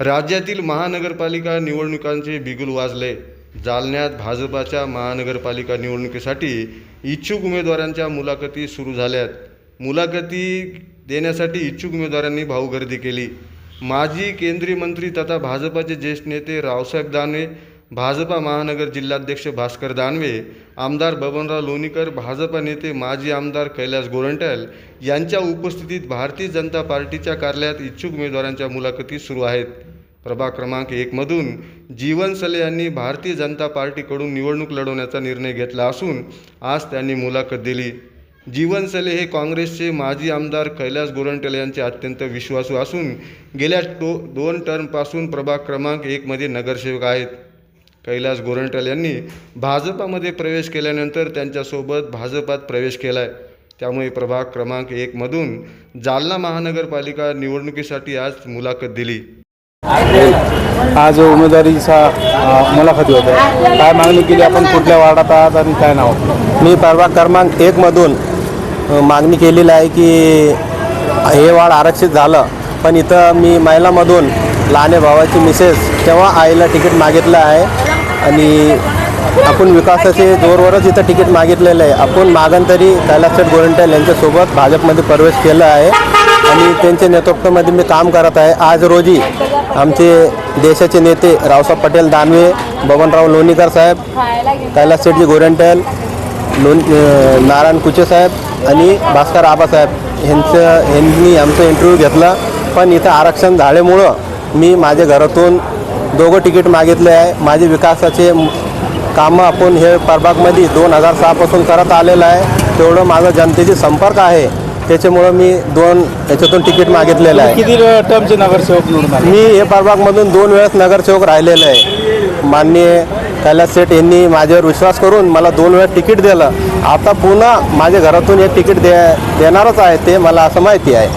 राज्यातील महानगरपालिका निवडणुकांचे बिगुल वाजले. जालन्यात भाजपाच्या महानगरपालिका निवडणुकीसाठी इच्छुक उमेदवारांच्या मुलाखती सुरू झाल्यात. मुलाखती देण्यासाठी इच्छुक उमेदवारांनी भाऊगर्दी केली. माजी केंद्रीय मंत्री तथा भाजपाचे ज्येष्ठ नेते रावसाहेब दानवे भाजपा महानगर जिल्हाध्यक्ष भास्कर दानवे आमदार बबनराव लोणीकर भाजपा नेते माजी आमदार कैलास गोरंट्याल यांच्या उपस्थितीत भारतीय जनता पार्टीच्या कार्यालयात इच्छुक उमेदवारांच्या मुलाखती सुरू आहेत. प्रभाग क्रमांक एकमधून जीवन सले यांनी भारतीय जनता पार्टीकडून निवडणूक लढवण्याचा निर्णय घेतला असून आज त्यांनी मुलाखत दिली. जीवन सले हे काँग्रेसचे माजी आमदार कैलास गोरंट्याल यांचे अत्यंत विश्वासू असून गेल्या दो दोन टर्मपासून प्रभाग क्रमांक एकमध्ये नगरसेवक आहेत. कैलास गोरंटल यांनी भाजपामध्ये प्रवेश केल्यानंतर त्यांच्यासोबत भाजपात प्रवेश केला आहे त्यामुळे प्रभाग क्रमांक एकमधून जालना महानगरपालिका निवडणुकीसाठी आज मुलाखत दिली. आज उमेदवारीचा मुलाखती होत. आहे काय मागणी केली आपण? कुठल्या वार्डात आहात आणि काय नाव? मी प्रभाग क्रमांक एकमधून मागणी केलेली आहे की हे वाढ आरक्षित झालं. पण इथं मी महिलामधून लहाने भावाची मिसेस तेव्हा आईला तिकीट मागितलं आहे. आणि आपण विकासाचे जोरवरच इथं तिकीट मागितलेलं आहे. आपण मागंतरी कैलासचट गोरंट्याल यांच्यासोबत भाजपमध्ये प्रवेश केला आहे. आणि त्यांच्या नेतृत्वामध्ये मी काम करत आहे. आज रोजी आमचे देशाचे नेते रावसाहेब पटेल दानवे बबनराव लोणीकर साहेब कैलास शेटजी गोरंट्याल लोण नारायण कुचे साहेब आणि भास्कर आबासाहेब यांचं यांनी आमचं इंटरव्ह्यू घेतला. पण इथं आरक्षण झाल्यामुळं मी माझ्या घरातून दोघं तिकीट मागितले आहे. माझे विकासाचे कामं आपण हे प्रभागमध्ये दोन हजार सहापासून करत आलेलं आहे. तेवढं माझा जनतेशी संपर्क आहे. त्याच्यामुळं मी दोन याच्यातून तिकीट मागितलेलं आहे. किती टर्मचे नगरसेवक निवडून आले? मी हे प्रभागमधून दोन वेळेस नगरसेवक राहिलेलो आहे. माननीय कैलास सेठ यांनी माझ्यावर विश्वास करून मला दोन वेळेस तिकीट दिलं. आता पुन्हा माझ्या घरातून एक तिकीट दे देणारच आहे ते मला असं माहिती आहे.